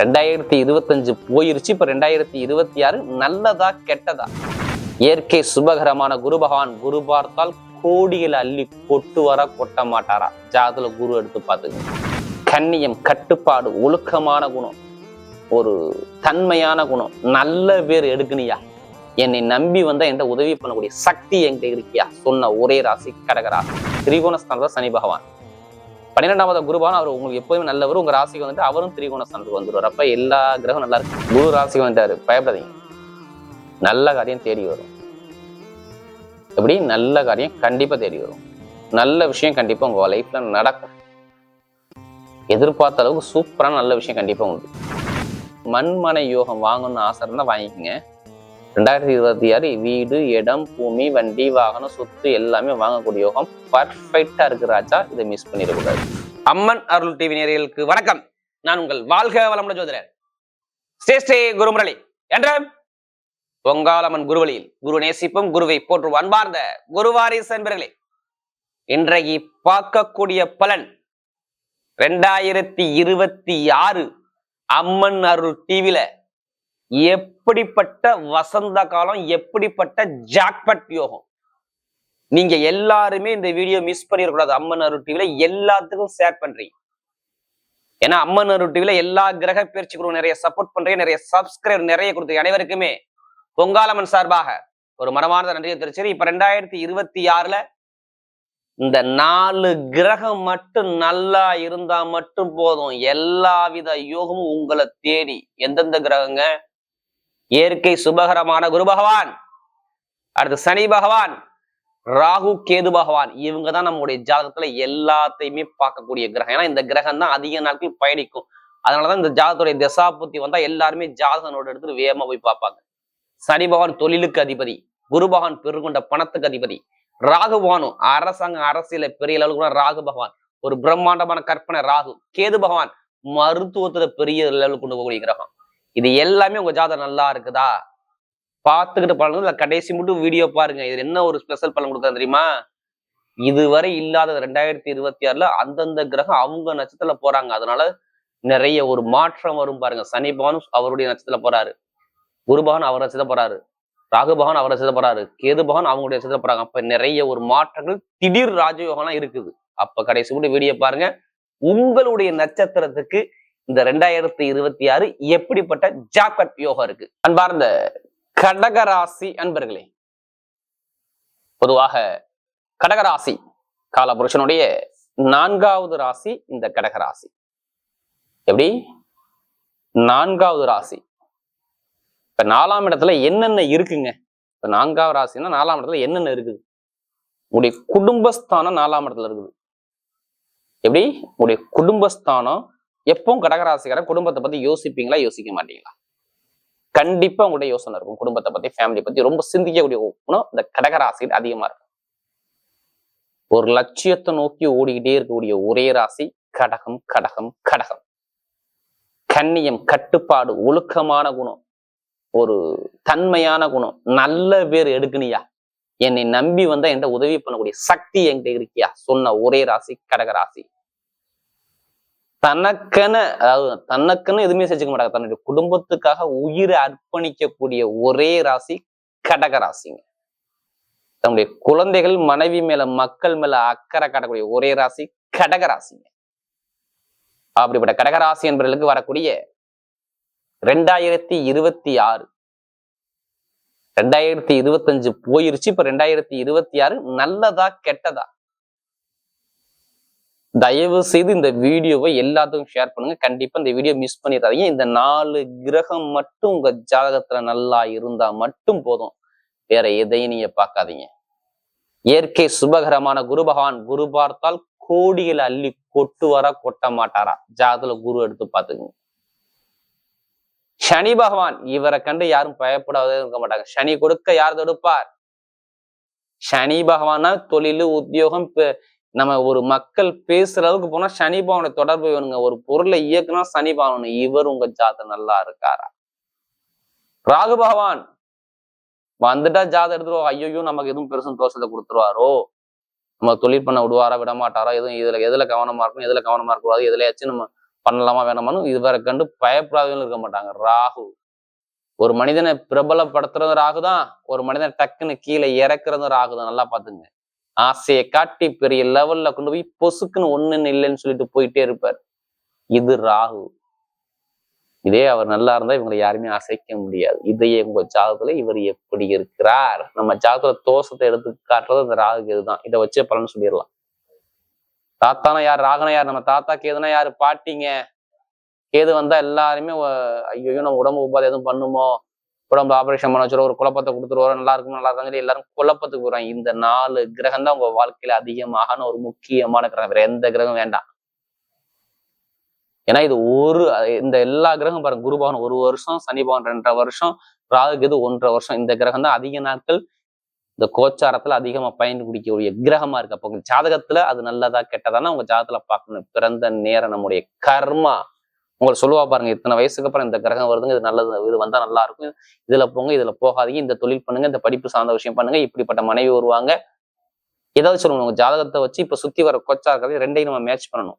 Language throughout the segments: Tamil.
ரெண்டாயிரத்தி இருபத்தஞ்சு போயிருச்சு. இப்ப ரெண்டாயிரத்தி இருபத்தி ஆறு நல்லதா கெட்டதா? இயற்கை சுபகரமான குரு பகவான் குரு பார்த்தால் கோடியில் அள்ளி கொட்டு வர கொட்ட மாட்டாரா ஜாதுல குரு எடுத்து பார்த்துக்கங்க கண்ணியம் கட்டுப்பாடு ஒழுக்கமான குணம் ஒரு தன்மையான குணம் நல்ல பேர் எடுக்கணியா? என்னை நம்பி வந்தா என்கிட்ட உதவி பண்ணக்கூடிய சக்தி என்கிட்ட இருக்கியா? சொன்ன ஒரே ராசி கடகராசி திரிகோணஸ்தானத்துல சனி பகவான். பன்னிரெண்டாவது குரு அவர் உங்களுக்கு எப்போதுமே நல்லவர். உங்க ராசிக்கு வந்துட்டு அவரும் திரிகோணஸ்தானத்துக்கு வந்துருவார் அப்ப எல்லா கிரகம் நல்லா இருக்கு. குரு ராசிக்கு வந்துட்டாரு. பயப்படாதீங்க. நல்ல காரியம் தேடி வரும். எப்படி? நல்ல காரியம் கண்டிப்பா தேடி வரும். நல்ல விஷயம் கண்டிப்பா உங்க லைஃப்ல நடக்கும். எதிர்பார்த்த அளவுக்கு சூப்பரான நல்ல விஷயம் கண்டிப்பா உண்டு. மண்மனை யோகம் வாங்கணும்னு ஆசை இருந்தா வாங்கிக்கோங்க. ரெண்டாயிரத்தி இருபத்தி ஆறு வீடு இடம் பூமி வண்டி வாகனம் சொத்து எல்லாமே வாங்கக்கூடிய யோகம் பர்ஃபெக்டா இருக்கு ராஜா. இதை மிஸ் பண்ணிடக்கூடாது. அம்மன் அருள் டிவி நேயர்களுக்கு வணக்கம். நான் உங்கள் வாழ்க வளமுடன் ஜோதிடர். ஸ்ரீ ஸ்ரீ குருமுரளி. என்ற பொங்காலம்மன் குருவழியில் குரு நேசிப்பும் குருவை போற்றும் அன்பார்ந்த குருவாரிசு என்பர்களே இன்றைக்கு பார்க்கக்கூடிய பலன் ரெண்டாயிரத்தி இருபத்தி ஆறு அம்மன் அருள் டிவில எப்படிப்பட்ட வசந்த காலம் எப்படிப்பட்ட ஜாக்பட் யோகம். நீங்க எல்லாருமே இந்த வீடியோ மிஸ் பண்ணிடக்கூடாது அம்மன் அருள் டிவில எல்லாத்துக்கும் ஷேர் பண்றீங்க. ஏன்னா அம்மன் அருள் டிவில எல்லா கிரக பயிற்சிகளும் நிறைய சப்போர்ட் பண்றீங்க நிறைய சப்ஸ்கிரைபர் நிறைய கொடுத்து அனைவருக்குமே பொங்காலம்மன் சார்பாக ஒரு மனமார்ந்த நன்றியை தெரிவிச்சு இப்ப ரெண்டாயிரத்தி இருபத்தி ஆறுல இந்த நாலு கிரகம் மட்டும் நல்லா இருந்தா மட்டும் போதும். எல்லா வித யோகமும் உங்களை தேடி எந்தெந்த கிரகங்க இயற்கை சுபகரமான குரு பகவான். அடுத்து சனி பகவான் ராகு கேது பகவான் இவங்க தான் நம்முடைய ஜாதகத்துல எல்லாத்தையுமே பார்க்கக்கூடிய கிரகம். ஏன்னா இந்த கிரகம் தான் அதிக நாட்கள் பயணிக்கும். அதனாலதான் இந்த ஜாதகத்துடைய தசாபுத்தி வந்தா எல்லாருமே ஜாதகனோட எடுத்துட்டு வேகமா போய் பார்ப்பாங்க. சனி பகவான் தொழிலுக்கு அதிபதி குரு பகவான் பெருங்கொண்ட பணத்துக்கு அதிபதி ராகு பகவானும் அரசாங்க அரசியல பெரிய அளவுக்கு கூட ராகு பகவான் ஒரு பிரம்மாண்டமான கற்பனை ராகு கேது பகவான் மருத்துவத்துல பெரிய லெவலுக்கு கொண்டு போகக்கூடிய கிரகம். இது எல்லாமே உங்க ஜாதகம் நல்லா இருக்குதா? பார்த்துக்கிட்டு பலன் இல்லை கடைசி மட்டும் வீடியோ பாருங்க. இது என்ன ஒரு ஸ்பெஷல் பலன் கொடுக்குறது தெரியுமா? இதுவரை இல்லாத ரெண்டாயிரத்தி இருபத்தி ஆறுல அந்தந்த கிரகம் அவங்க நட்சத்திரத்துல போறாங்க. அதனால நிறைய ஒரு மாற்றம் வரும் பாருங்க. சனி பகவானும் அவருடைய நட்சத்திரத்துல போறாரு. குரு பகவான் அவர் நட்சத்திரம் போறாரு. ராகு பகவான் அவர் நட்சத்திரம் போறாரு. கேது பகவான் அவங்களுடைய நட்சத்திரம் போறாங்க. அப்ப நிறைய ஒரு மாற்றங்கள் திடீர் ராஜயோகம்லாம் இருக்குது. அப்ப கடைசி மட்டும் வீடியோ பாருங்க. உங்களுடைய நட்சத்திரத்துக்கு இந்த ரெண்டாயிரத்தி இருபத்தி ஆறு எப்படிப்பட்ட ஜாக்கட் யோகம் இருக்கு? அன்பார்ந்த கடகராசி அன்பர்களே பொதுவாக கடகராசி காலபுருஷனுடைய நான்காவது ராசி இந்த கடகராசி. எப்படி? நான்காவது ராசி. இப்ப நாலாம் இடத்துல என்னென்ன இருக்குங்க? இப்ப நான்காவது ராசின்னா நாலாம் இடத்துல என்னென்ன இருக்குது? உங்களுடைய குடும்பஸ்தானம் நாலாம் இடத்துல இருக்குது. எப்படி? உங்களுடைய குடும்பஸ்தானம் எப்பவும் கடகராசிக்கார குடும்பத்தை பத்தி யோசிப்பீங்களா யோசிக்க மாட்டீங்களா? கண்டிப்பா உங்களுடைய யோசனை இருக்கும். குடும்பத்தை பத்தி ஃபேமிலி பத்தி ரொம்ப சிந்திக்கக்கூடிய குணம் இந்த கடகராசியில் அதிகமா இருக்கும். ஒரு லட்சியத்தை நோக்கி ஓடிக்கிட்டே இருக்கக்கூடிய ஒரே ராசி கடகம் கடகம் கடகம். கண்ணியம் கட்டுப்பாடு ஒழுக்கமான குணம். ஒரு தன்மையான குணம். நல்ல பேர் எடுக்கணியா? என்னை நம்பி வந்தா என்கிட்ட உதவி பண்ணக்கூடிய சக்தி என்கிட்ட இருக்கியா? சொன்ன ஒரே ராசி கடக ராசி தனக்கென அதாவது தனக்குன்னு எதுவுமே செஞ்சுக்க மாட்டாங்க. தன்னுடைய குடும்பத்துக்காக உயிரை அர்ப்பணிக்கக்கூடிய ஒரே ராசி கடக ராசிங்க. தன்னுடைய குழந்தைகள் மனைவி மேல மக்கள் மேல அக்கறை காட்டக்கூடிய ஒரே ராசி கடக ராசிங்க. அப்படிப்பட்ட கடகராசி என்பவர்களுக்கு வரக்கூடிய ரெண்டாயிரத்தி இருபத்தி ஆறு. ரெண்டாயிரத்தி இருபத்தஞ்சு போயிருச்சு. இப்ப ரெண்டாயிரத்தி இருபத்தி ஆறு நல்லதா கெட்டதா? தயவு செய்து இந்த வீடியோவை எல்லாத்துக்கும் ஷேர் பண்ணுங்க. கண்டிப்பா இந்த வீடியோ மிஸ் பண்ணிடாதீங்க. இந்த நாலு கிரகம் மட்டும் உங்க ஜாதகத்துல நல்லா இருந்தா மட்டும் போதும். வேற எதையும் நீங்க பார்க்காதீங்க. இயற்கை சுபகரமான குரு பகவான். குரு பார்த்தால் கோடிகளை அள்ளி கொட்டுவாரா கொட்ட மாட்டாரா ஜாதகத்துல குரு எடுத்து பாத்துக்குங்க சனி பகவான். இவரை கண்டு யாரும் பயப்படாதே இருக்க மாட்டாங்க. சனி கொடுக்க யார் தடுப்பார்? சனி பகவானா தொழில் உத்தியோகம் நம்ம ஒரு மக்கள் பேசுற அளவுக்கு போனா சனி பகவானை தொடர்பு வேணுங்க ஒரு பொருளை இயக்குனா சனி பகவான் இவர் உங்க ஜாதகம் நல்லா இருக்காரா? ராகு பகவான் வந்துட்டா ஜாத எடுத்துருவா ஐயோ நமக்கு எதுவும் பெருசும் தோஷத்தை கொடுத்துருவாரோ? நம்ம தொழில் பண்ண விடுவாரா விட மாட்டாரா எதுவும் இதுல எதுல கவனமா இருக்கணும் எதுல கவனமா இருக்கக்கூடாது எதுலயாச்சும் நம்ம பண்ணலாமா வேணாமான்னு இதுவரை கண்டு பயப்படாதவங்களும் இருக்க மாட்டாங்க. ராகு ஒரு மனிதனை பிரபலப்படுத்துறது ராகுதான். ஒரு மனிதனை டக்குன்னு கீழே இறக்குறது ராகுதான். நல்லா பாத்துங்க ஆசையை காட்டி பெரிய லெவல்ல கொண்டு போய் பொசுக்குன்னு ஒண்ணுன்னு இல்லைன்னு சொல்லிட்டு போயிட்டே இருப்பார். இது ராகு. இதே அவர் நல்லா இருந்தா இவங்களை யாருமே அசைக்க முடியாது. இதையே உங்க ஜாதகத்துல இவர் எப்படி இருக்கிறார்? நம்ம ஜாதகத்துல தோஷத்தை எடுத்து காட்டுறது அந்த ராகு இதுதான் இதை வச்சே பலன்னு சொல்லிடலாம். தாத்தானா யார்? ராகனா யார்? நம்ம தாத்தா கேதுனா யாரு? பாட்டிங்க. கேது வந்தா எல்லாருமே ஐயோ நம்ம உடம்பு உபாதை எதுவும் பண்ணுமோ? உடம்பு ஆபரேஷன் பண்ண வச்சுருவோம் ஒரு குழப்பத்தை கொடுத்துருவோம் நல்லா இருக்கும் நல்லா இருக்காங்க எல்லாரும் குழப்பத்துக்கு போறாங்க இந்த நாலு கிரகம் தான் உங்க வாழ்க்கையில அதிகமான ஒரு முக்கியமான கிரகம். வேற எந்த கிரகம் வேண்டாம். ஏன்னா இது ஒரு இந்த எல்லா கிரகம் பாருங்க குரு பகவான் ஒரு வருஷம் சனி பகவான் ரெண்டரை வருஷம் ராகு கேது ஒன்றரை வருஷம். இந்த கிரகம் தான் அதிக நாட்கள் இந்த கோச்சாரத்துல அதிகமா பயன்படுத்தக்கூடிய கிரகமா இருக்கு. அப்போ உங்க ஜாதகத்துல அது நல்லதா கெட்டதானா உங்க ஜாதகத்துல பார்க்கணும். பிறந்த நேரம் நம்முடைய கர்மா. உங்களை சொல்லுவா பாருங்க இத்தனை வயசுக்கு அப்புறம் இந்த கிரகம் வருதுங்க இது நல்லது இது வந்தா நல்லா இருக்கும். இதுல போங்க இதுல போகாதீங்க இந்த தொழில் பண்ணுங்க இந்த படிப்பு சார்ந்த விஷயம் பண்ணுங்க இப்படிப்பட்ட மனைவி வருவாங்க. ஏதாவது சொல்லணும் உங்க ஜாதகத்தை வச்சு இப்ப சுத்தி வர கொச்சா இருக்கிறது ரெண்டையும் நம்ம மேட்ச் பண்ணணும்.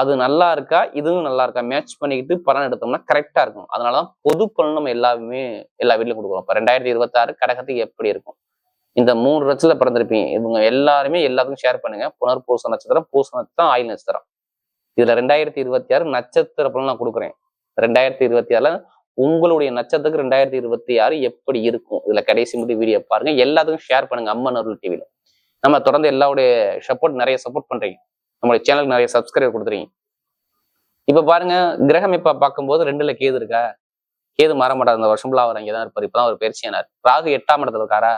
அது நல்லா இருக்கா? இதுவும் நல்லா இருக்கா? மேட்ச் பண்ணிக்கிட்டு பலன் எடுத்தோம்னா கரெக்டா இருக்கும். அதனாலதான் பொது பலன் நம்ம எல்லாருமே எல்லா வீட்லயும் கொடுக்குறோம் இப்ப ரெண்டாயிரத்தி இருபத்தி ஆறு கடகத்துக்கு எப்படி இருக்கும்? இந்த மூணு லட்சத்துல பிறந்திருப்பீங்க. இவங்க எல்லாருமே எல்லாத்துக்கும் ஷேர் பண்ணுங்க. புனர்பூச நட்சத்திரம் பூச நட்சத்திரம் ஆயில் நட்சத்திரம். இதுல ரெண்டாயிரத்தி இருபத்தி ஆறு நட்சத்திர பலன் நான் கொடுக்குறேன். ரெண்டாயிரத்தி இருபத்தி ஆறுல உங்களுடைய நட்சத்திரத்துக்கு ரெண்டாயிரத்தி இருபத்தி ஆறு எப்படி இருக்கும்? இதுல கடைசி முடி வீடியோ பாருங்க. எல்லாத்துக்கும் ஷேர் பண்ணுங்க அம்மன் அருள் டிவியில நம்ம தொடர்ந்து எல்லாருடைய சப்போர்ட் நிறைய சப்போர்ட் பண்றீங்க. நம்மளுடைய சேனலுக்கு நிறைய சப்ஸ்கிரைப் கொடுத்துறீங்க. இப்ப பாருங்க கிரகம் இப்ப பார்க்கும்போது ரெண்டுல கேது இருக்கா? கேது மாற மாட்டார். இந்த வருஷம் அவர் அங்கேதான் இருப்பார். இப்பதான் அவர் பயிற்சியானார் ராகு எட்டாம் இடத்துல இருக்காரா?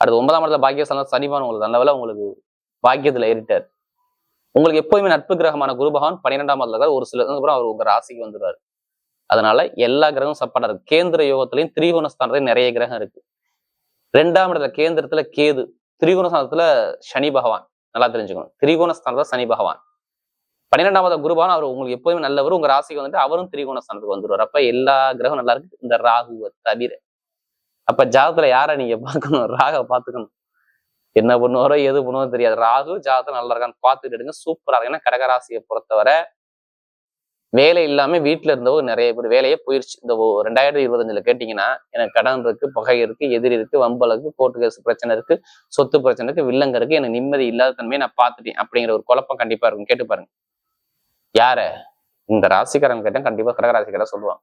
அடுத்து ஒன்பதாம் இடத்துல பாக்கியஸ்தானம் சனிபான் உங்களுக்கு நல்ல வேலை உங்களுக்கு பாக்கியத்துல ஏறிட்டார். உங்களுக்கு எப்போதுமே நட்பு கிரகமான குரு பகவான் பன்னிரெண்டாம் இடத்துல ஒரு சில அப்புறம் அவர் உங்க ராசிக்கு வந்துடுவார் அதனால எல்லா கிரகமும் சப்பாடா இருக்கு. கேந்திர யோகத்திலையும் திரிகோணஸ்தானத்திலையும் நிறைய கிரகம் இருக்கு. ரெண்டாம் இடத்துல கேந்திரத்துல கேது திரிகோணஸ்தானத்துல சனி பகவான். நல்லா தெரிஞ்சுக்கணும். திரிகோணஸ்தானத்துல சனி பகவான். பன்னிரெண்டாவது குருபான் அவர் உங்களுக்கு எப்போதுமே நல்லவர். உங்க ராசிக்கு வந்துட்டு அவரும் திரிகோணஸ்தானத்துக்கு வந்துருவார். அப்ப எல்லா கிரகம் நல்லா இருக்கு. இந்த ராகுவை தவிர. அப்ப ஜாதத்துல யார நீங்க பார்க்கணும்? ராக பாத்துக்கணும் என்ன பண்ணுவாரோ எது பண்ணுவாரோ தெரியாது. ராகு ஜாதகம் நல்லா இருக்கான்னு பார்த்துட்டு எடுங்க. சூப்பரா இருக்கு ஏன்னா கடகராசியை பொறுத்தவரை வேலை இல்லாம வீட்டுல இருந்தவங்க நிறைய பேர் வேலையே போயிருச்சு. இந்த ரெண்டாயிரத்தி இருபத்தஞ்சுல கேட்டீங்கன்னா எனக்கு கடன் இருக்கு பகை இருக்கு எதிரி இருக்கு வம்பலுக்கு கோர்ட்டு கேஸ் பிரச்சனை இருக்கு சொத்து பிரச்சனை இருக்கு வில்லங்க இருக்கு எனக்கு நிம்மதி இல்லாத தன்மையை நான் பார்த்துட்டேன் அப்படிங்கிற ஒரு குழப்பம் கண்டிப்பா இருக்கும். கேட்டு பாருங்க. யார? இந்த ராசிக்காரன் கேட்டா கண்டிப்பா கடகராசிக்காரன் சொல்லுவாங்க.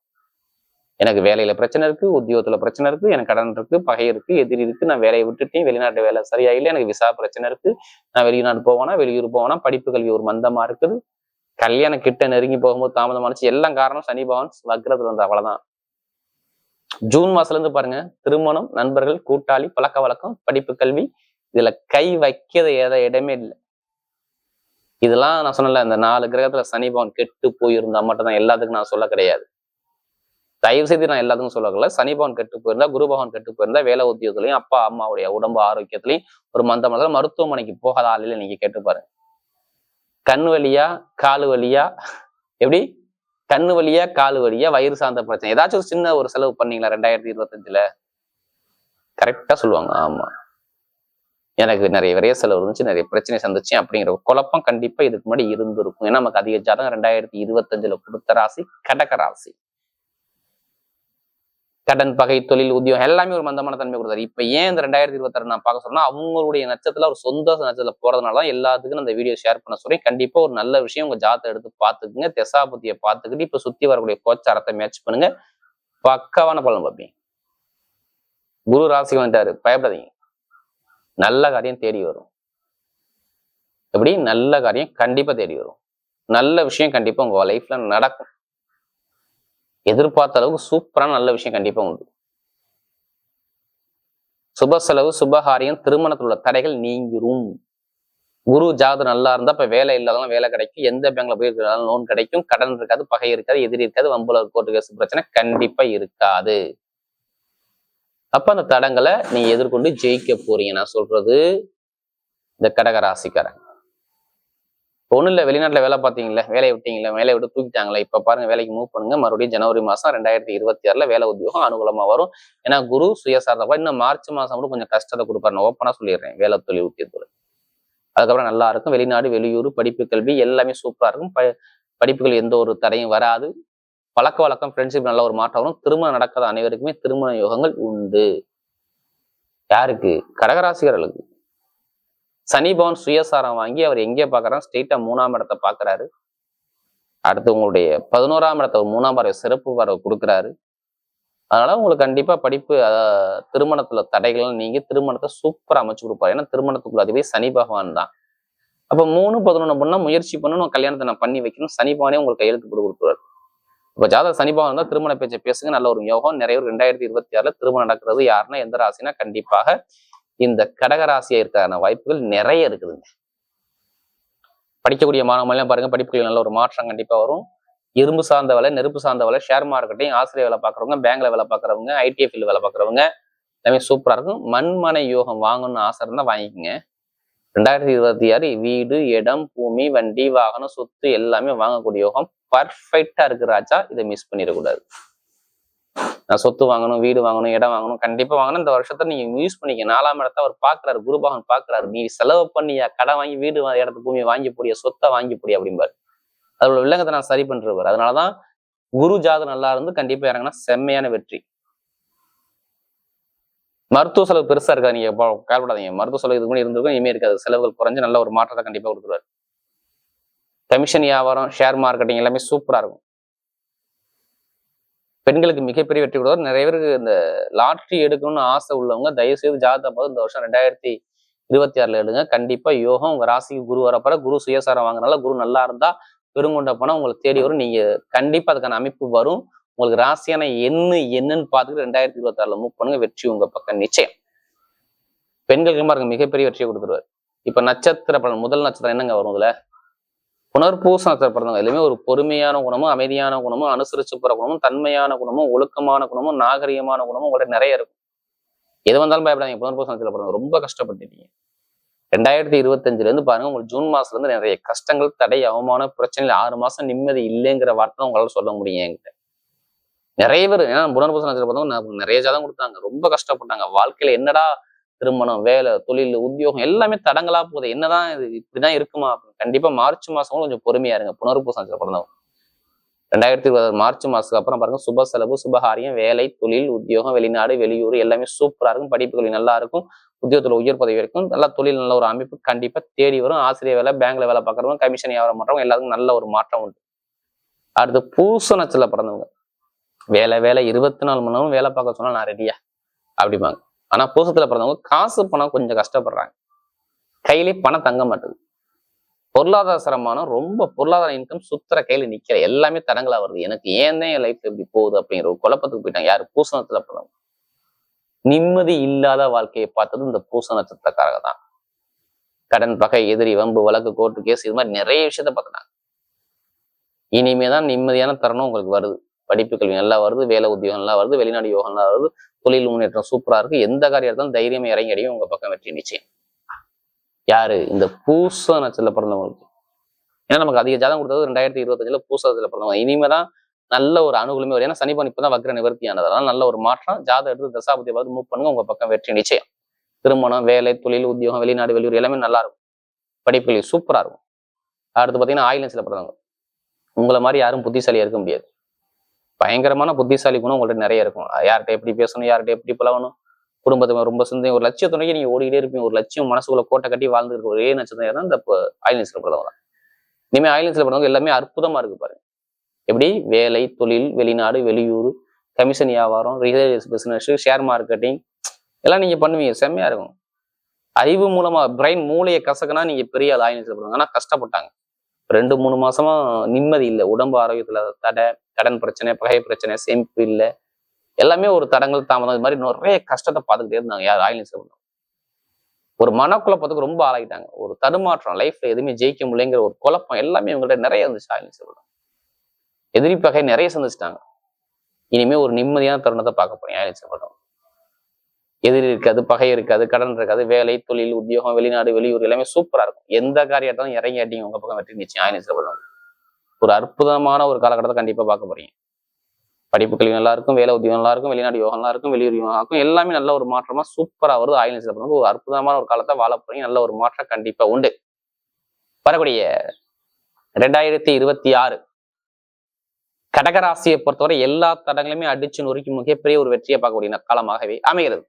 எனக்கு வேலையில பிரச்சனை இருக்கு உத்தியோகத்துல பிரச்சனை இருக்கு எனக்கு கடன் இருக்கு பகை இருக்கு எதிரி இருக்கு நான் வேலையை விட்டுட்டேன் வெளிநாட்டு வேலை சரியா இல்லை எனக்கு விசா பிரச்சனை இருக்கு நான் வெளிநாடு போவேனா வெளியூர் போவேனா படிப்பு கல்வி ஒரு மந்தமா இருக்குது. கல்யாணம் கிட்ட நெருங்கி போகும்போது தாமதமானுச்சு எல்லாம் காரணம் சனி பவன் வக்ரத்துல இருந்த அவ்வளவுதான். ஜூன் மாசத்துல இருந்து பாருங்க திருமணம் நண்பர்கள் கூட்டாளி பழக்க வழக்கம் படிப்பு கல்வி இதுல கை வைக்கிறது ஏதோ இடமே இல்லை. இதெல்லாம் நான் சொன்னல இந்த நாலு கிரகத்துல சனி பவன் கெட்டு போயிருந்தா மட்டும் தான் எல்லாத்துக்கும் நான் சொல்ல கிடையாது. தயவு செய்து நான் எல்லாத்துக்கும் சொல்லல சனி பவன் கெட்டு போயிருந்தா குரு பகவான் கெட்டு போயிருந்தா வேலை உத்தியோகத்திலையும் அப்பா அம்மாவுடைய உடம்பு ஆரோக்கியத்திலையும் ஒரு மந்த மந்தம் மருத்துவமனைக்கு போகாத ஆளில நீங்க கேட்டு பாருங்க. கண் வழியா காலு வழியா எப்படி? கண்ணு வழியா காலு வழியா வயிறு சார்ந்த பிரச்சனை. ஏதாச்சும் ஒரு சின்ன ஒரு செலவு பண்ணீங்களா ரெண்டாயிரத்தி இருபத்தஞ்சுல? கரெக்டா சொல்லுவாங்க. ஆமா. எனக்கு நிறைய விரைய செலவு இருந்துச்சு நிறைய பிரச்சனை சந்திச்சு அப்படிங்கிற ஒரு குழப்பம் கண்டிப்பா இதுக்கு முன்னாடி இருந்திருக்கும். ஏன்னா நமக்கு அதிக ஜாதகம் ரெண்டாயிரத்தி இருபத்தஞ்சுல கொடுத்த ராசி கடக ராசி. கடன் பகை தொழில் உத்தியோகம் எல்லாமே ஒரு மந்தமான தன்மை கொடுத்தாரு. இப்ப ஏன் இந்த ரெண்டாயிரத்தி இருபத்தாறு நான் பார்க்க சொன்னா அவங்களுடைய நட்சத்திரத்துல ஒரு சொந்த நட்சத்திரத்துல போறதுனால தான் எல்லாத்துக்கும் அந்த வீடியோ ஷேர் பண்ண சொல்லி கண்டிப்பா ஒரு நல்ல விஷயம் உங்க ஜாத்தை எடுத்து பார்த்துக்குங்க. தெசாபத்தியை பார்த்துக்கிட்டு இப்ப சுத்தி வரக்கூடிய கோச்சாரத்தை மேட்ச் பண்ணுங்க. பக்காவான பலன் பார்ப்பீங்க குரு ராசிக்கு வந்துட்டாரு. பயப்படாதீங்க. நல்ல காரியம் தேடி வரும். எப்படி? நல்ல காரியம் கண்டிப்பா தேடி வரும். நல்ல விஷயம் கண்டிப்பா உங்க லைஃப்ல நடக்கும். எதிர்பார்த்த அளவுக்கு சூப்பரான நல்ல விஷயம் கண்டிப்பாக உண்டு. சுப செலவு சுபகாரியம் திருமணத்தில் உள்ள தடைகள் நீங்கிரும். குரு ஜாதகம் நல்லா இருந்தா இப்ப வேலை இல்லாதவங்க வேலை கிடைக்கும். எந்த பேங்க்ல போய் லோன் கிடைக்கும். கடன் இருக்காது பகை இருக்காது எதிரி இருக்காது வம்புல கோர்ட்டு கேஸ் பிரச்சனை கண்டிப்பா இருக்காது. அப்ப அந்த தடங்களை நீங்க எதிர்கொண்டு ஜெயிக்க போறீங்க. நான் சொல்றது இந்த கடகராசிக்காரன் ஒன்றும் இல்லை வெளிநாட்டுல வேலை பார்த்தீங்களா வேலையை விட்டீங்களா வேலையை விட்டு தூக்கிட்டாங்களா இப்ப பாருங்க வேலைக்கு மூவ் பண்ணுங்க. மறுபடியும் ஜனவரி மாசம் ரெண்டாயிரத்தி இருபத்தி ஆறுல வேலை உத்தியோகம் அனுகூலமாக வரும். ஏன்னா குரு சுயசார்ந்தப்பா இன்னும் மார்ச் மாசம் கூட கொஞ்சம் கஷ்டத்தை கொடுப்பாரு நான் ஓப்பனா சொல்லிடுறேன் வேலை தொழில் உத்தியத்துல அதுக்கப்புறம் நல்லா இருக்கும். வெளிநாடு வெளியூர் படிப்பு கல்வி எல்லாமே சூப்பரா இருக்கும். ப படிப்புகள் எந்த ஒரு தடையும் வராது. பழக்க வழக்கம் ஃப்ரெண்ட்ஷிப் நல்ல ஒரு மாற்றம் வரும். திருமணம் நடக்காத அனைவருக்குமே திருமண யோகங்கள் உண்டு. யாருக்கு? கடகராசிகர்களுக்கு சனிபவன் சுயசாரம் வாங்கி அவர் எங்கே பார்க்கறாரு ஸ்ட்ரெயிட்டா மூணாம் இடத்தை பார்க்குறாரு. அடுத்து உங்களுடைய பதினோராம் இடத்த மூணாம் பறவை சிறப்பு பறவை கொடுக்குறாரு. அதனால உங்களுக்கு கண்டிப்பா படிப்பு திருமணத்தில் திருமணத்துல தடைகள் நீங்க திருமணத்தை சூப்பரா அமைச்சு கொடுப்பாரு. ஏன்னா திருமணத்துக்குள்ள அதுவே சனி பகவான் தான். அப்போ மூணு பதினொன்று பண்ணால் முயற்சி பண்ணணும் கல்யாணத்தை நான் பண்ணி வைக்கணும். சனி பகவானே உங்களுக்கு கையெழுத்து போட்டு கொடுத்துருவாரு. இப்போ ஜாதக சனி பகவான் தான் திருமண பேச்சை பேசுங்க. நல்ல ஒரு யோகம். நிறைய ஒரு ரெண்டாயிரத்தி இருபத்தி ஆறுல திருமணம் நடக்கிறது. யாருன்னா எந்த ராசினா கண்டிப்பாக இந்த கடக இருக்கான வாய்ப்புகள் நிறைய இருக்குதுங்க. படிக்கக்கூடிய மாணவர்கள்லாம் பாருங்க படிப்புகளில் நல்ல ஒரு மாற்றம் கண்டிப்பா வரும். இரும்பு சார்ந்த வேலை நெருப்பு சார்ந்த வேலை ஷேர் மார்க்கெட்டையும் ஆசிரியர் வேலை பார்க்குறவங்க பேங்க்ல வேலை பார்க்குறவங்க ஐடிஎஃப் ஃபீல்டு வேலை பார்க்குறவங்க எல்லாமே சூப்பரா இருக்கும். மண்மனை யோகம் வாங்கணும்னு ஆசை இருந்தால் வாங்கிக்கோங்க. ரெண்டாயிரத்தி இருபத்தி ஆறு வீடு இடம் பூமி வண்டி வாகனம் சொத்து எல்லாமே வாங்கக்கூடிய யோகம் பர்ஃபெக்டா இருக்கு ராஜா. இதை மிஸ் பண்ணிடக்கூடாது. நான் சொத்து வாங்கணும் வீடு வாங்கணும் இடம் வாங்கணும் கண்டிப்பா வாங்கணும். இந்த வருஷத்தை நீங்க யூஸ் பண்ணிக்க. நாலாம் இடத்த அவர் பாக்குறாரு குருபகன் பாக்குறாரு. நீ செலவு பண்ணியா கடன் வாங்கி வீடு இடத்து பூமி வாங்கி போடிய சொத்தை வாங்கி போடிய அப்படிம்பாரு. அதோட வில்லங்கத்தை நான் சரி பண்றவர் அதனாலதான் குரு ஜாதகம் நல்லா இருந்து கண்டிப்பா இறங்கினா செம்மையான வெற்றி. மருத்துவ செலவு பெருசா இருக்காது. நீங்க ப- கவலைப்படாதீங்க மருத்துவ செலவு இதுக்கு முன்னாடி இருந்திருக்கும் இனிமே இருக்காது. செலவுகள் குறைஞ்சு நல்ல ஒரு மாற்றத்தை கண்டிப்பா கொடுத்துருவாரு. கமிஷன் வியாபாரம் ஷேர் மார்க்கெட்டிங் எல்லாமே சூப்பரா இருக்கும். பெண்களுக்கு மிகப்பெரிய வெற்றி கொடுவார் நிறைய பேருக்கு இந்த லாட்ரி எடுக்கணும்னு ஆசை உள்ளவங்க தயவு செய்து ஜாதகத்தை பார்த்து இந்த வருஷம் ரெண்டாயிரத்தி இருபத்தி ஆறுல எடுங்க கண்டிப்பா யோகம் உங்க ராசிக்கு குரு வரப்பற குரு சுயசாரம் வாங்கினால குரு நல்லா இருந்தா பெருங்கொண்ட பணம் உங்களுக்கு தேடி வரும். நீங்க கண்டிப்பா அதுக்கான அமைப்பு வரும். உங்களுக்கு ராசியான என்ன என்னன்னு பார்த்துட்டு ரெண்டாயிரத்தி இருபத்தி ஆறுல மூவ் பண்ணுங்க. வெற்றி உங்க பக்கம் நிச்சயம். பெண்களுக்கு பாருங்க மிகப்பெரிய வெற்றியை கொடுத்துருவாரு. இப்ப நட்சத்திர பலன் முதல் நட்சத்திரம் என்னங்க வரும் இதுல? புனர்பூச நட்சத்திரம் பிறந்தவங்க. எல்லாமே ஒரு பொறுமையான குணமும் அமைதியான குணமும் அனுசரிச்சு போற குணமும் தன்மையான குணமும் ஒழுக்கமான குணமும் நாகரிகமான குணமும் உங்கள்ட்ட நிறைய இருக்கும். எது வந்தாலும் பயப்படாதீங்க புனர்பூச நட்சத்திரம் பிறந்தவங்க ரொம்ப கஷ்டப்பட்டுட்டீங்க. ரெண்டாயிரத்தி இருபத்தஞ்சுல இருந்து பாருங்க உங்களுக்கு ஜூன் மாசத்துல இருந்து நிறைய கஷ்டங்கள் தடை அவமான பிரச்சனைகள் ஆறு மாசம் நிம்மதி இல்லைங்கிற வார்த்தை தான் உங்களால சொல்ல முடியும் என்கிட்ட. நிறைய பேர் ஏன்னா புனர்பூச நட்சத்திரம் பிறந்தவங்க நிறைய ஜாதகம் கொடுத்தாங்க. ரொம்ப கஷ்டப்பட்டாங்க. வாழ்க்கையில என்னடா திருமணம் வேலை தொழில் உத்தியோகம் எல்லாமே தடங்களா போகுது. என்னதான் இது இப்படிதான் இருக்குமா? கண்டிப்பா மார்ச் மாசம் கொஞ்சம் பொறுமையா இருங்க. புனர்பூச நட்சத்திரம் பிறந்தவங்க. ரெண்டாயிரத்தி இருபது மார்ச் மாசத்துக்கு அப்புறம் பாருங்க சுப செலவு சுபகாரியம் வேலை தொழில் உத்தியோகம் வெளிநாடு வெளியூர் எல்லாமே சூப்பரா இருக்கும். படிப்புகள் நல்லா இருக்கும். உத்தியோகத்துல உயர் பதவி இருக்கும் நல்லா தொழில் நல்ல ஒரு அமைப்பு கண்டிப்பா தேடி வரும். ஆசிரியர் வேலை பேங்க்ல வேலை பார்க்குறவங்க கமிஷன் வியாபாரம் பண்றவங்க எல்லாருக்கும் நல்ல ஒரு மாற்றம் உண்டு. அடுத்து பூச நச்சல பிறந்தவங்க. வேலை வேலை இருபத்தி நாலு மணி நேரம் வேலை பார்க்க சொன்னா நான் ரெடியா அப்படிம்பாங்க. ஆனா பூசத்துல பிறந்தவங்க காசு பணம் கொஞ்சம் கஷ்டப்படுறாங்க. கையிலே பணம் தங்க மாட்டுது. பொருளாதார சிரமானம் ரொம்ப பொருளாதார இன்கம் சுத்துற கையில நிக்கிற எல்லாமே தடங்களா வருது. எனக்கு ஏன் தான் என் லைஃப் எப்படி போகுது அப்படிங்கிற ஒரு குழப்பத்துக்கு போயிட்டாங்க. யாரு? பூசணத்துல பிறந்தவங்க. நிம்மதி இல்லாத வாழ்க்கையை பார்த்தது இந்த பூச நட்சத்திரக்காரங்க தான். கடன் பகை எதிரி வம்பு வழக்கு கோர்ட்டு கேஸ் இது மாதிரி நிறைய விஷயத்த பார்த்துட்டாங்க. இனிமேதான் நிம்மதியான தருணம் உங்களுக்கு வருது. படிப்பு கல்வி நல்லா வருது வேலை உத்தியோகம் நல்லா வருது வெளிநாடு யோகம் நல்லா வருது தொழில் முன்னேற்றம் சூப்பரா இருக்கு. எந்த காரியம் இருந்தாலும் தைரியமாக இறங்கி அடியும் உங்க பக்கம் வெற்றி நிச்சயம். யாரு? இந்த பூச நட்சத்திரத்தில் பிறந்தவங்களுக்கு. ஏன்னா நமக்கு அதிக ஜாதகம் கொடுத்தது ரெண்டாயிரத்தி இருபத்தஞ்சுல நட்சத்திரத்தில் பிறந்தவங்க. இனிமேதான் நல்ல ஒரு அனுகூலமே வரும். ஏன்னா சனிப்பன் இப்பதான் வக்ர நிவர்த்தியானது. ஆனதுனால நல்ல ஒரு மாற்றம். ஜாதகம் எடுத்து தசாபதி பார்த்து மூவ் பண்ணுங்க உங்க பக்கம் வெற்றி நிச்சயம். திருமணம் வேலை தொழில் உத்தியோகம் வெளிநாடு வெளியூர் எல்லாமே நல்லா இருக்கும். படிப்புகள் சூப்பரா இருக்கும். அடுத்து பாத்தீங்கன்னா ஆயிலன்ஸ்ல பிறந்தவங்க. உங்களை மாதிரி யாரும் புத்திசாலியாக இருக்க முடியாது. பயங்கரமான புத்திசாலி குணம் உங்கள்ட்ட நிறைய இருக்கும். யார்கிட்ட எப்படி பேசணும் யார்கிட்ட எப்படி பழகணும் குடும்பத்தை ரொம்ப சிந்தையும் ஒரு லட்சியத்துணைக்கு நீங்க ஓடிக்கிட்டே இருப்பீங்க. ஒரு லட்சியம் மனசுக்குள்ள கோட்டை கட்டி வாழ்ந்துருக்க ஒரே நட்சத்திரம் தான் இந்த ஆயிலன்ஸ்ல பிறந்தவங்க தான். இனிமே ஆயிலன்ஸ்ல பிறந்தவங்க எல்லாமே அற்புதமா இருக்கு பாருங்க. எப்படி? வேலை தொழில் வெளிநாடு வெளியூர் கமிஷன் வியாபாரம் ரியல் பிசினஸ் ஷேர் மார்க்கெட்டிங் எல்லாம் நீங்க பண்ணுவீங்க. செம்மையா இருக்கும். அறிவு மூலமா பிரெயின் மூளையை கசக்குனா நீங்க பெரிய ஆள் ஆயினத்தில் பிறந்தவங்க ஆனா கஷ்டப்பட்டாங்க. ரெண்டு மூணு மாசமா நிம்மதி இல்லை. உடம்பு ஆரோக்கியத்துல தடை கடன் பிரச்சனை பகை பிரச்சனை சேமிப்பு இல்லை. எல்லாமே ஒரு தடங்கள் தாமதம் இது மாதிரி நிறைய கஷ்டத்தை பார்த்துக்கிட்டே இருந்தாங்க. யார் ஆயிலும் சிறந்தவங்க ஒரு மனக்குழப்பத்துக்கு ரொம்ப ஆளாகிட்டாங்க ஒரு தடுமாற்றம் லைஃப்ல எதுவுமே ஜெயிக்க முடியலைங்கிற ஒரு குழப்பம் எல்லாமே இவங்கள்ட்ட நிறைய இருந்துச்சு ஆயிலும் சிறந்தவங்க எதிரி பகை நிறைய சந்திச்சிட்டாங்க. இனிமே ஒரு நிம்மதியான தருணத்தை பார்க்க போறேன் ஆயிலும் சிறந்தவங்க எதிரி இருக்காது பகை இருக்காது கடன் இருக்காது வேலை தொழில் உத்தியோகம் வெளிநாடு வெளியூர் எல்லாமே சூப்பரா இருக்கும். எந்த காரியத்தாலும் இறங்கி அடிங்க உங்க பக்கம் வெற்றி நிச்சயம். ஆயிலின் சிறந்தவங்க ஒரு அற்புதமான ஒரு காலகட்டத்தை கண்டிப்பா பார்க்க போறீங்க. படிப்பு கல்வி நல்லா இருக்கும் வேலை உத்தியோகம் நல்லா இருக்கும் வெளிநாடு யோகம் நல்லா இருக்கும் வெளியூர் யோகம் இருக்கும். எல்லாமே நல்ல ஒரு மாற்றமா சூப்பரா வருது. ஆயுள் சிறப்பு ஒரு அற்புதமான ஒரு காலத்தை வாழ போறீங்க. நல்ல ஒரு மாற்றம் கண்டிப்பா உண்டு. வரக்கூடிய ரெண்டாயிரத்தி இருபத்தி ஆறு கடகராசியை பொறுத்தவரை எல்லா தடங்களையுமே அடிச்சு நொறுக்கி மிகப்பெரிய ஒரு வெற்றியை பார்க்கக்கூடிய காலமாகவே அமைகிறது.